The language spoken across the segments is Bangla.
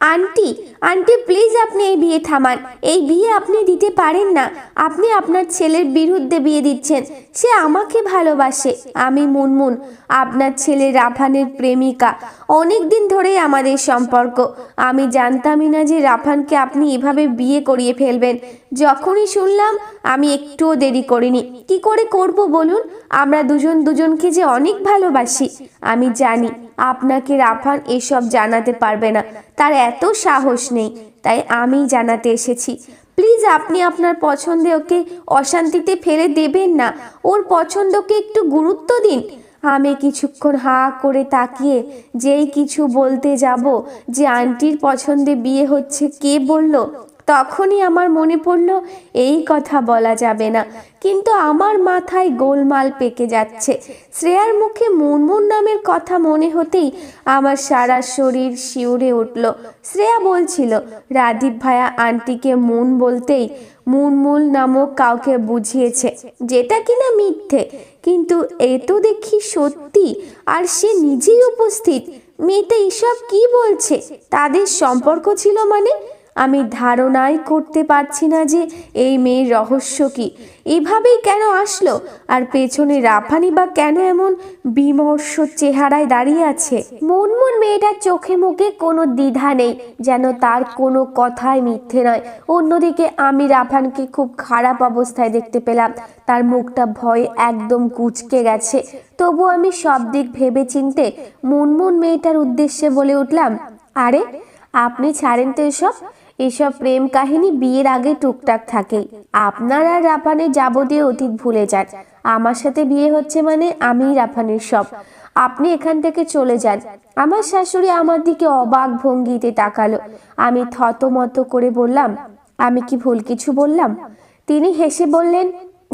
আন্টি আন্টি প্লিজ আপনি এই বিয়ে থামান। এই বিয়ে আপনি দিতে পারেন না। আপনি আপনার ছেলের বিরুদ্ধে বিয়ে দিচ্ছেন। সে আমাকে ভালোবাসে। আমি মুনমুন, আপনার ছেলে রাফানের প্রেমিকা। অনেক দিন ধরেই আমাদের সম্পর্ক। আমি জানতামই না যে রাফানকে আপনি এভাবে বিয়ে করিয়ে ফেলবেন। যখনই শুনলাম, আমি একটুও দেরি করিনি। কি করে করব বলুন? আমরা দুজন দুজনকে যে অনেক ভালোবাসি। আমি জানি আপনাকে রাফান এসব জানাতে পারবে না। তার এত সাহস নেই, তাই আমি জানাতে এসেছি। প্লিজ আপনি আপনার পছন্দে ওকে অশান্তিতে ফেলে দেবেন না। ওর পছন্দকে একটু গুরুত্ব দিন। আমি কিছুক্ষণ হা করে তাকিয়ে যেই কিছু বলতে যাব, যে আন্টির পছন্দে বিয়ে হচ্ছে, কে বলল? তখনই আমার মনে পড়ল, এই কথা বলা যাবে না। কিন্তু আমার মাথায় গোলমাল পেকে যাচ্ছে। শ্রেয়ার মুখে মুনমুন নামের কথা মনে হতেই আমার সারা শরীর শিউরে উঠল। শ্রেয়া বলছিল, রাদীপ ভাইয়া আন্টিকে মুন বলতেই মুনমুল নামক কাউকে বুঝিয়েছে, যেটা কিনা মিথ্যে। কিন্তু এ তো দেখি সত্যি, আর সে নিজেই উপস্থিত। মেয়েটা এসব কি বলছে? তাদের সম্পর্ক ছিল মানে আমি ধারণাই করতে পারছি না যে এই মেয়ের রহস্য কি। এভাবেই কেন আসলো? আর পেছনে রাফানি বা কেন এমন বিমর্ষ চেহারায় দাঁড়িয়ে আছে? মুনমুন মেয়েটার চোখে মুখে কোনো দ্বিধা নেই, যেন তার কোনো কথাই মিথ্যে নয়। অন্যদিকে আমি রাফানকে খুব খারাপ অবস্থায় দেখতে পেলাম। তার মুখটা ভয়ে একদম কুচকে গেছে। তবু আমি সব দিক ভেবে চিনতে মুনমুন মেয়েটার উদ্দেশ্যে বলে উঠলাম, আরে আপনি ছাড়েন তো এসব? এসব প্রেম কাহিনী বিয়ের আগে টুকটাক থাকেই আপনার আর রাফানের যাবতীয় অতীত ভুলে যান। আমার সাথে বিয়ে হচ্ছে মানে আমিই রাফানের সব। আপনি এখান থেকে চলে যান। আমার শাশুড়ি আমার দিকে অবাক ভঙ্গিতে তাকালো। আমি থতমত করে বললাম, আমি কি ভুল কিছু বললাম? তিনি হেসে বললেন,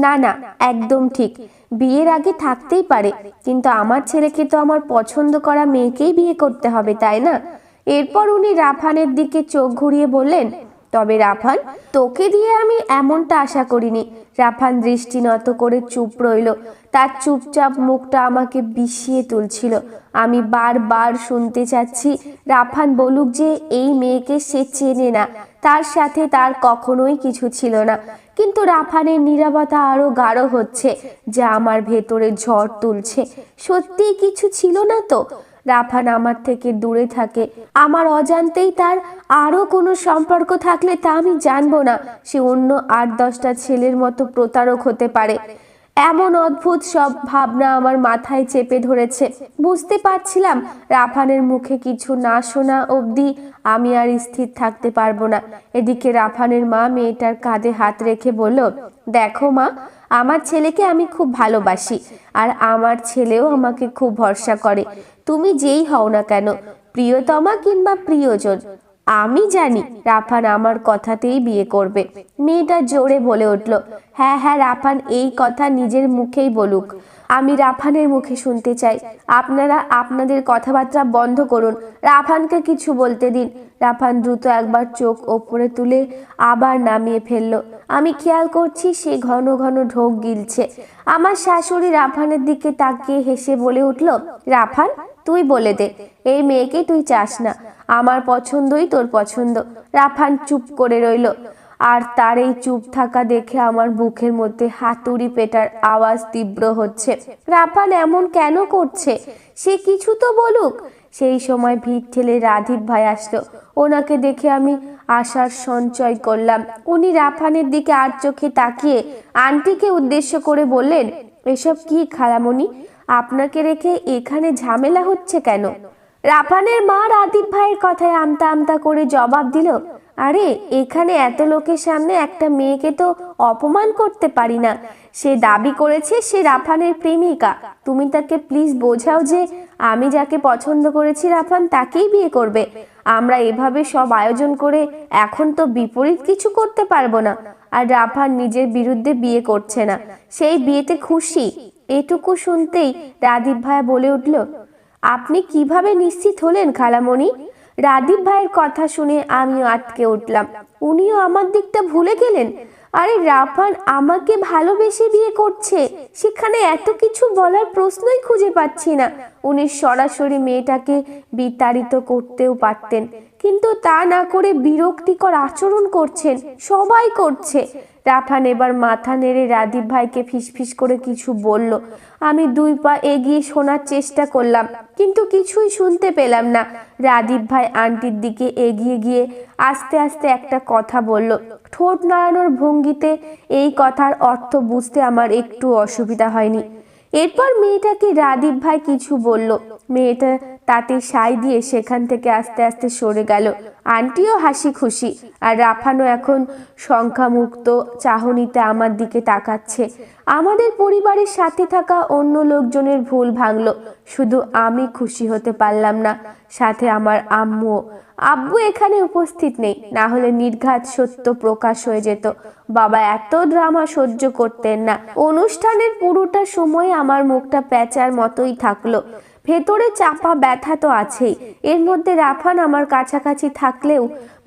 না না, একদম ঠিক। বিয়ের আগে থাকতেই পারে। কিন্তু আমার ছেলেকে তো আমার পছন্দ করা মেয়েকেই বিয়ে করতে হবে, তাই না? এরপর উনি রাফানের দিকে চোখ ঘুরিয়ে বললেন, তবে রাফান, তোকে দিয়ে আমি এমনটা আশা করিনি। রাফান দৃষ্টি নত করে চুপ রইল। তার চুপচাপ মুখটা আমাকে বিষিয়ে তুলছিল। আমি বারবার শুনতে চাচ্ছি, রাফান বলুক যে এই মেয়েকে সে চেনে না। তার সাথে তার কখনোই কিছু ছিল না। কিন্তু রাফানের নিরাপত্তা আরও গাঢ় হচ্ছে, যা আমার ভেতরে ঝড় তুলছে। সত্যিই কিছু ছিল না তো? রাফান আমার থেকে দূরে থাকে। আমার অজান্তেই তার আরও কোনো সম্পর্ক থাকলে তা আমি জানব না। সে অন্য আট দশটা ছেলের মতো প্রতারক হতে পারে। এমন অদ্ভুত সব ভাবনা আমার মাথায় চেপে ধরেছে। বুঝতে পারছিলাম রাফানের মুখে কিছু না শোনা অবধি আমি আর স্থির থাকতে পারব না। এদিকে রাফানের মা মেয়েটার কাঁধে হাত রেখে বলল, দেখো মা, আমার ছেলেকে আমি খুব ভালোবাসি আর আমার ছেলেও আমাকে খুব ভরসা করে। তুমি যেই হও না কেন, প্রিয়তমা কিংবা প্রিয়জন আমি জানি রাফান আমার কথাতেই বিয়ে করবে। মেয়েটা জোরে বলে উঠল হ্যাঁ হ্যাঁ রাফান, এই কথা নিজের মুখেই বলুক। আমি রাফানের মুখে শুনতে চাই। আপনারা আপনাদের কথাবার্তা বন্ধ করুন। রাফানকে কিছু বলতে দিন। রাফান দ্রুত একবার চোখ ওপরে তুলে আবার নামিয়ে ফেলল, আমি খেয়াল করছি সে ঘন ঘন ঢোক গিলছে। আমার শাশুড়ি রাফানের দিকে তাকিয়ে হেসে বলে উঠল, রাফান তুই বলে দে, এই মেয়েকে তুই চাস না। আমার পছন্দই তোর পছন্দ। রাফান চুপ করে রইল। আর তার এই চুপ থাকা দেখে আমার বুকের মধ্যে হাতুড়ি পেটার আওয়াজ তীব্র হচ্ছে। রাফান এমন কেন করছে? সে কিছু তো বলুক। সেই সময় ভিড় ঠেলে রাধীপ ভাই আসলো। ওনাকে দেখে আমি আশার সঞ্চয় করলাম। উনি রাফানের দিকে আর চোখে তাকিয়ে আন্টিকে উদ্দেশ্য করে বললেন, এসব কি খালামণি? আপনাকে রেখে এখানে ঝামেলা হচ্ছে কেন? রাফানের মা রাদীপ ভাইয়ের কথায় আমতা আমতা করে জবাব দিল, আরে, এখানে এত লোকের সামনে একটা মেয়েকে তো অপমান করতে পারি না। সে দাবি করেছে সে রাফানের প্রেমিকা। তুমি তাকে প্লিজ বোঝাও যে আমি যাকে পছন্দ করেছি রাফান তাকেই বিয়ে করবে। আমরা এভাবে সব আয়োজন করে এখন তো বিপরীত কিছু করতে পারব না। আর রাফান নিজের বিরুদ্ধে বিয়ে করছে না। সেই বিয়েতে খুশি? এটুকু শুনতেই রাদীপ ভাইয়া বলে উঠল, আপনি কীভাবে নিশ্চিত হলেন খালামণি? রাদীপ ভাইয়ের কথা শুনে আমিও আটকে উঠলাম। উনিও আমার দিকটা ভুলে গেলেন? আরে রাফান আমাকে ভালোবেসে বিয়ে করছে, সেখানে এত কিছু বলার প্রশ্নই খুঁজে পাচ্ছি না। উনি সরাসরি মেয়েটাকে বিতাড়িত করতেও পারতেন, কিন্তু তা না করে বিরক্তিকর আচরণ করছেন, সবাই করছে। রাফান এবার মাথা নেড়ে রাদীপ ভাইকে ফিসফিস করে কিছু বলল। আমি দুই পা এগিয়ে শোনার চেষ্টা করলাম, কিন্তু কিছুই শুনতে পেলাম না। রাদীপ ভাই আন্টির দিকে এগিয়ে গিয়ে আস্তে আস্তে একটা কথা বলল, ঠোঁট নাড়ানোর ভঙ্গিতে এই কথার অর্থ বুঝতে আমার একটু অসুবিধা হয়নি। এরপর মেয়েটাকে রাদীপ ভাই কিছু বলল। মেয়েটা তাতে সাই দিয়ে সেখান থেকে আস্তে আস্তে সরে গেল। আন্টিও হাসি খুশি, আর রাফানো এখন সংখ্যামুক্ত চাহনিতে আমার দিকে তাকাচ্ছে। আমাদের পরিবারের সাথে থাকা অন্য লোকজনের ভুল ভাঙলো, শুধু আমি খুশি হতে পারলাম না, সাথে আমার আম্মুও। আব্বু এখানে উপস্থিত নেই, না হলে নির্ঘাত সত্য প্রকাশ হয়ে যেত। বাবা এত ড্রামা সহ্য করতেন না। অনুষ্ঠানের পুরোটা সময় আমার মুখটা প্যাঁচার মতোই থাকল। ভেতরে চাপা ব্যথা তো আছেই। এর মধ্যে রাফান আমার কাছাকাছি থাকলেও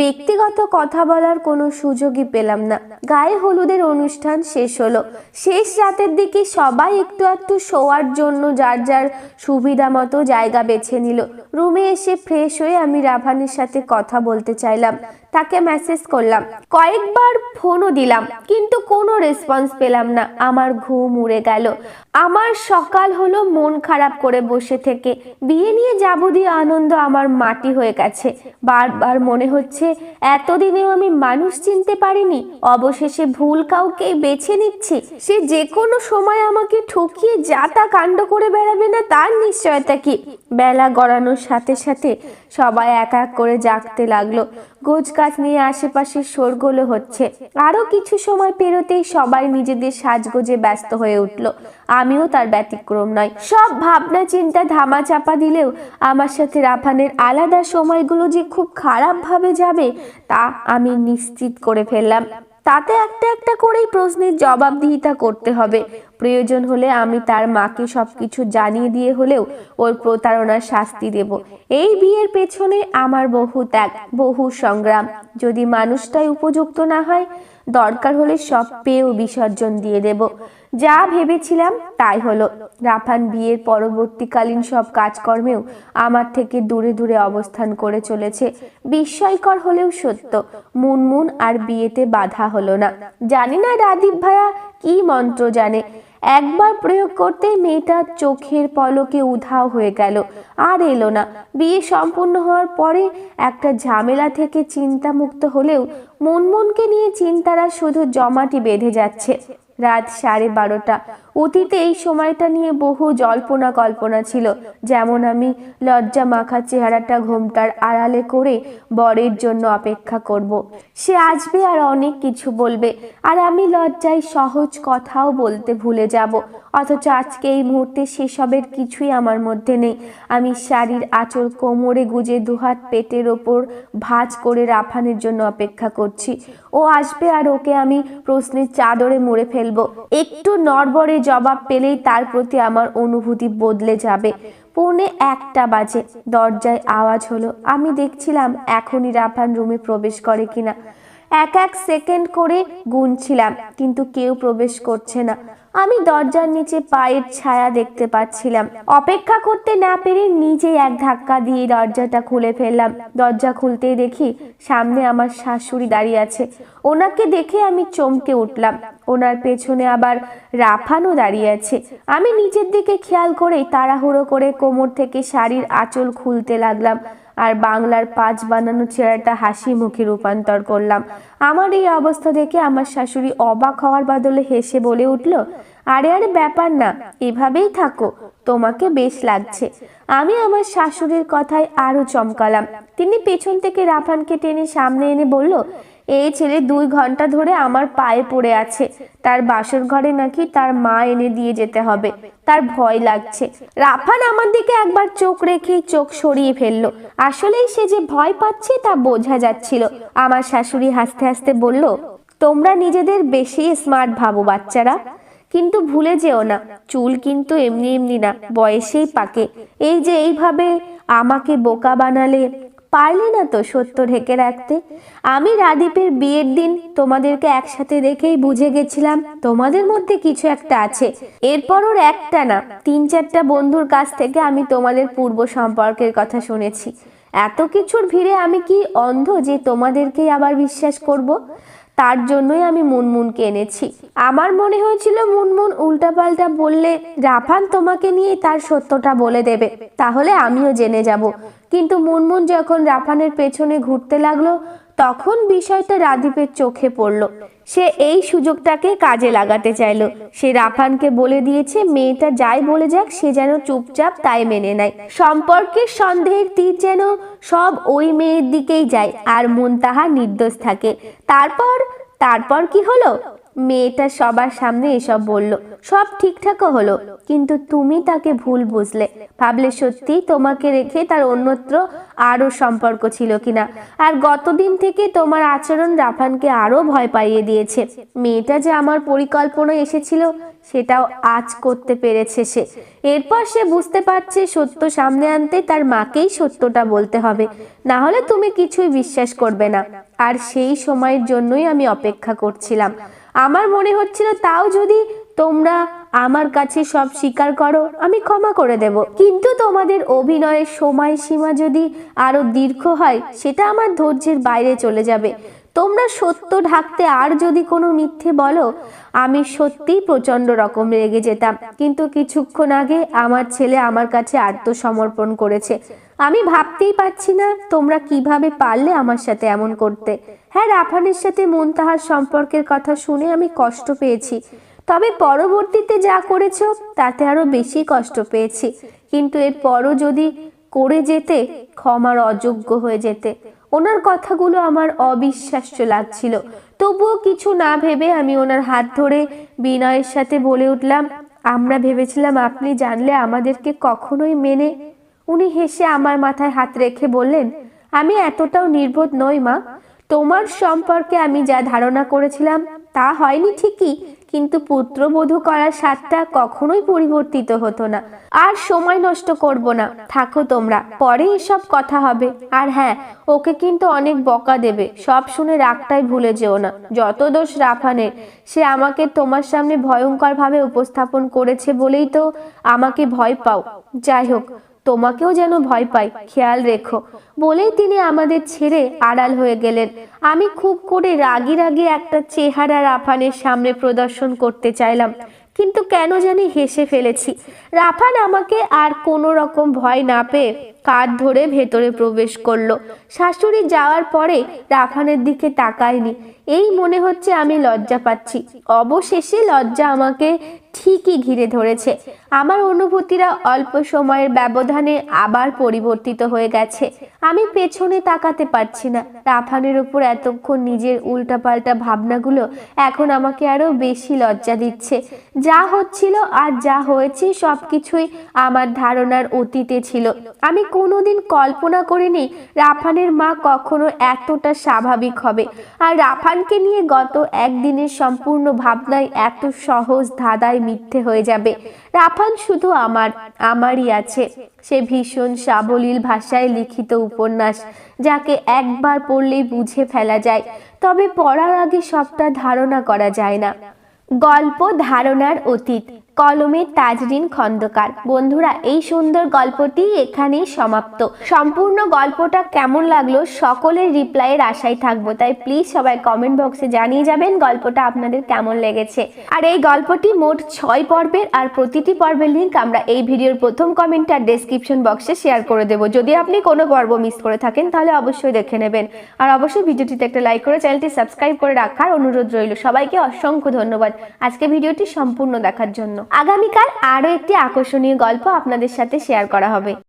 ব্যক্তিগত কথা বলার কোনো সুযোগই পেলাম না। গায়ে হলুদের অনুষ্ঠান শেষ হলো। শেষ রাতের দিকে সবাই একটু একটু শোয়ার জন্য যার যার সুবিধা মতো জায়গা বেছে নিল। রুমে এসে ফ্রেশ হয়ে আমি রাভানের সাথে কথা বলতে চাইলাম। তাকে মেসেজ করলাম। কয়েকবার ফোনও দিলাম, কিন্তু কোনো রেসপন্স পেলাম না। আমার ঘুম উড়ে গেল। আমার সকাল হলো মন খারাপ করে বসে থেকে। বিয়ে নিয়ে যাবতীয় আনন্দ আমার মাটি হয়ে গেছে। বারবার মনে হচ্ছে এতদিনেও আমি মানুষ চিনতে পারিনি। অবশেষে ভুল কাউকে বেছে নিচ্ছি। সে যে কোনো সময় আমাকে ঠকিয়ে যা তা কাণ্ড করে বেড়াবে না তার নিশ্চয়তা কি? বেলা গড়ানোর সাথে সাথে সবাই এক এক করে জাগতে লাগল। গোছ গাছ নিয়ে আশেপাশে শোরগোলো হচ্ছে। আরও কিছু সময় পেরোতেই সবাই নিজেদের সাজগোজে ব্যস্ত হয়ে উঠল। আমিও তার ব্যতিক্রম নয়। সব ভাবনা চিন্তা ধামা চাপা দিলেও আমার সাথে রাফানের আলাদা সময়গুলো যে খুব খারাপভাবে যাবে, তা আমি নিশ্চিত করে ফেললাম। তাতে একটা একটা করেই প্রশ্নের জবাবদিহিতা করতে হবে। প্রয়োজন হলে আমি তার মাকে সবকিছু জানিয়ে দিয়ে হলেও ওর প্রতারণার শাস্তি দেব। এই বিয়ের পেছনে আমার বহু ত্যাগ, বহু সংগ্রাম। যদি মানুষটাই উপযুক্ত না হয় দরকার হলে সব পেয়েও বিসর্জন দিয়ে দেব। যা ভেবেছিলাম তাই হলো। রাফান বিয়ের পরবর্তীকালীন সব কাজকর্মেও আমার থেকে দূরে দূরে অবস্থান করে চলেছে। বিস্ময়কর হলেও সত্য, মুনমুন আর বিয়েতে বাধা হলো না। জানি না রাদীপ ভাইয়া কি মন্ত্র জানে। একবার প্রয়োগ করতে মেয়েটার চোখের পলকে উধাও হয়ে গেল। আর এলো না। বিয়ে সম্পূর্ণ হওয়ার পরে একটা ঝামেলা থেকে চিন্তামুক্ত হলেও মনমনকে নিয়ে চিন্তারা শুধু জমাটি বেঁধে যাচ্ছে। রাত সাড়ে বারোটা। অতীতে এই সময়টা নিয়ে বহু জল্পনা কল্পনা ছিল। যেমন আমি লজ্জা মাখা চেহারাটা ঘোমটার আড়ালে করে বরের জন্য অপেক্ষা করব। সে আসবে আর অনেক কিছু বলবে। আর আমি লজ্জায় সহজ কথাও বলতে ভুলে যাব। অথচ আজকে এই মুহূর্তে সেসবের কিছুই আমার মধ্যে নেই। আমি শাড়ির আঁচল কোমরে গুজে দুহাত পেটের ওপর ভাঁজ করে রাফানের জন্য অপেক্ষা করছি। ও আসবে আর ওকে আমি প্রশ্নের চাদরে মুড়ে ফেলব। একটু নড়বড়ে জবাব পেলেই তার প্রতি আমার অনুভূতি বদলে যাবে। পৌনে একটা বাজে। দরজায় আওয়াজ হলো, আমি দেখছিলাম এখনই রাফান রুমে প্রবেশ করে কিনা। এক এক সেকেন্ড করে গুনছিলাম, কিন্তু কেউ প্রবেশ করছে না। আমি দরজার নিচে পায়ের ছায়া দেখতে পাচ্ছিলাম। অপেক্ষা করতে না পেরে নিজেই এক ধাক্কা দিয়ে দরজাটা খুলে ফেললাম। দরজা খুলতেই দেখি সামনে আমার শাশুড়ি দাঁড়িয়ে আছে। ওনাকে দেখে আমি চমকে উঠলাম। ওনার পেছনে আবার রাফানও দাঁড়িয়ে আছে। আমি নিজের দিকে খেয়াল করেই তাড়াহুড়ো করে কোমর থেকে শাড়ির আঁচল খুলতে লাগলাম। আর বাংলার পাঁচ বানানো চেহারাটা হাসি মুখে রূপান্তর করলাম। আমার এই অবস্থা দেখে আমার শাশুড়ি অবাক হওয়ার বদলে হেসে বলে উঠল, আরে আরে, ব্যাপার না, এভাবেই থাকো, তোমাকে বেশ লাগছে। আমি আমার শাশুড়ির কথায় আরও চমকালাম। তিনি পেছন থেকে রাফানকে টেনে সামনে এনে বলল এই ছেলে দুই ঘণ্টা ধরে আমার পায়ে পড়ে আছে। তার বাসর ঘরে নাকি তার মা এনে দিয়ে যেতে হবে। তার ভয় লাগছে। রাফান আমার দিকে একবার চোখ রেখে চোখ সরিয়ে ফেলল। আসলেই সে যে ভয় পাচ্ছে তা বোঝা যাচ্ছিল। আমার শাশুড়ি হাসতে হাসতে বলল, তোমরা নিজেদের বেশি স্মার্ট ভাবো বাচ্চারা। কিন্তু ভুলে যেও না, চুল কিন্তু এমনি এমনি না, বয়সেই পাকে। এই যে এইভাবে আমাকে বোকা বানালে পারলে না তো সত্য ঢেকে রাখতে? আমি রাদীপের বিয়ের দিন তোমাদেরকে একসাথে দেখেই বুঝে গেছিলাম তোমাদের মধ্যে কিছু একটা আছে। এরপর ওর একটা না, তিন চারটা বন্ধুর কাছ থেকে আমি তোমাদের পূর্ব সম্পর্কের কথা শুনেছি। এত কিছুর ভিড়ে আমি কি অন্ধ যে তোমাদেরকেই আবার বিশ্বাস করব? তার জন্যই আমি মুনমুনকে এনেছি। আমার মনে হয়েছিল মুনমুন উল্টাপাল্টা বললে রাফান তোমাকে নিয়ে তার সত্যটা বলে দেবে। তাহলে আমিও জেনে যাব। কিন্তু মুনমুন যখন রাফানের পেছনে ঘুরতে লাগল, তখন বিষয়টা রাদীপের চোখে পড়ল। সে এই সুযোগটাকে কাজে লাগাতে চাইলো। সে রাফানকে বলে দিয়েছে, মেয়েটা যাই বলে যাক, সে যেন চুপচাপ তাই মেনে নেয়। সম্পর্কের সন্দেহের তীর যেন সব ওই মেয়ের দিকেই যায়, আর মন তাহা নির্দোষ থাকে। তারপর তারপর কি হলো? মেয়েটা সবার সামনে এসব বলল। সব ঠিকঠাকও হলো, কিন্তু তুমি তাকে ভুল বুঝলে। ভাবলে সত্যি তোমাকে রেখে তার অন্যত্র আরও সম্পর্ক ছিল কিনা। আর গতদিন থেকে তোমার আচরণ রাফানকে আরও ভয় পাইয়ে দিয়েছে। মেয়েটা যে আমার পরিকল্পনা এসেছিল, সেটাও আজ করতে পেরেছে সে। এরপর সে বুঝতে পারছে সত্য সামনে আনতে তার মাকেই সত্যটা বলতে হবে। না হলে তুমি কিছুই বিশ্বাস করবে না। আর সেই সময়ের জন্যই আমি অপেক্ষা করছিলাম। আমার মনে হচ্ছিল তাও যদি তোমরা আমার কাছে সব স্বীকার করো, আমি ক্ষমা করে দেব। কিন্তু তোমাদের অভিনয়ের সময়সীমা যদি আরও দীর্ঘ হয়, সেটা আমার ধৈর্যের বাইরে চলে যাবে। তোমরা সত্য ঢাকতে আর যদি কোনো মিথ্যে বলো, আমি সত্যিই প্রচণ্ড রকম রেগে যেতাম। কিন্তু কিছুক্ষণ আগে আমার ছেলে আমার কাছে আত্মসমর্পণ করেছে। আমি ভাবতেই পারছি না তোমরা কীভাবে পারলে আমার সাথে এমন করতে। হ্যাঁ রাফানের সাথে মন তাহার সম্পর্কের কথা শুনে আমি কষ্ট পেয়েছি। তবে পরবর্তীতে যা করেছ, তাতে আরও বেশি কষ্ট পেয়েছি। কিন্তু এর পরও যদি করে যেতে, ক্ষমার অযোগ্য হয়ে যেতে। ওনার কথাগুলো আমার অবিশ্বাস্য লাগছিল। তবুও কিছু না ভেবে আমি ওনার হাত ধরে বিনয়ের সাথে বলে উঠলাম, আমরা ভেবেছিলাম আপনি জানলে আমাদেরকে কখনোই মেনে। উনি হেসে আমার মাথায় হাত রেখে বললেন, আমি এতটাও নির্বোধ নই মা। তোমার সম্পর্কে আমি যা ধারণা করেছিলাম তা হয়নি ঠিকই কিন্তু পুত্রবধূ করার স্বাদটা কখনোই পরিবর্তিত হতো না। আর সময় নষ্ট করব না। থাকো তোমরা, পরে এসব কথা হবে। আর হ্যাঁ ওকে কিন্তু অনেক বকা দেবে। সব শুনে রাগটাই ভুলে যেও না। যত দোষ রাফানের, সে আমাকে তোমার সামনে ভয়ঙ্করভাবে উপস্থাপন করেছে বলেই তো আমাকে ভয় পাও। যাই হোক তোমাকেও যেন ভয় পাই, খেয়াল রেখো। বলেই তিনি আমাদের ছেড়ে আড়াল হয়ে গেলেন। আমি খুব করে রাগি রাগি একটা চেহারা রাফানের সামনে প্রদর্শন করতে চাইলাম, কিন্তু কেন জানি হেসে ফেলেছি। রাফান আমাকে আর কোনো রকম ভয় না পেয়ে কাঠ ধরে ভেতরে প্রবেশ করল। শাশুড়ি যাওয়ার পরে রাফানের দিকে তাকায়নি। এই মনে হচ্ছে আমি লজ্জা পাচ্ছি। অবশেষে লজ্জা আমাকে ঠিকই ঘিরে ধরেছে। আমার অনুভূতিরা অল্প সময়ের ব্যবধানে আবার পরিবর্তিত হয়ে গেছে। আমি পেছনে তাকাতে পারছি না। রাফানের উপর এতক্ষণ নিজের উল্টাপাল্টা ভাবনাগুলো এখন আমাকে আরও বেশি লজ্জা দিচ্ছে। যা হচ্ছিল আর যা হয়েছে সব কিছুই আমার ধারণার অতীতে ছিল। আমি কোনোদিন কল্পনা করিনি রাফানের মা কখনো এতটা স্বাভাবিক হবে। আর রাফানকে নিয়ে গত একদিনের সম্পূর্ণ ভাবনায় এত সহজ ধাঁধায় মিথ্যে হয়ে যাবে। রাফান শুধু আমার, আমারই আছে। সে ভীষণ সাবলীল ভাষায় লিখিত উপন্যাস, যাকে একবার পড়লেই বুঝে ফেলা যায়। তবে পড়ার আগে সবটা ধারণা করা যায় না। গল্প ধারণার অতীত। কলমে তাজরিন খন্দকার। বন্ধুরা, এই সুন্দর গল্পটি এখানেই সমাপ্ত। সম্পূর্ণ গল্পটা কেমন লাগল সকলের রিপ্লাইয়ের আশায় থাকব। তাই প্লিজ সবাই কমেন্ট বক্সে জানিয়ে যাবেন গল্পটা আপনাদের কেমন লেগেছে। আর এই গল্পটি মোট ছয় পর্বের আর প্রতিটি পর্বের লিঙ্ক আমরা এই ভিডিওর প্রথম কমেন্ট আর ডেসক্রিপশন বক্সে শেয়ার করে দেবো। যদি আপনি কোনো পর্ব মিস করে থাকেন, তাহলে অবশ্যই দেখে নেবেন। আর অবশ্যই ভিডিওটিতে একটা লাইক করে চ্যানেলটি সাবস্ক্রাইব করে রাখার অনুরোধ রইল। সবাইকে অসংখ্য ধন্যবাদ আজকে ভিডিওটি সম্পূর্ণ দেখার জন্য। আগামীকাল আরও একটি আকর্ষণীয় গল্প আপনাদের সাথে শেয়ার করা হবে।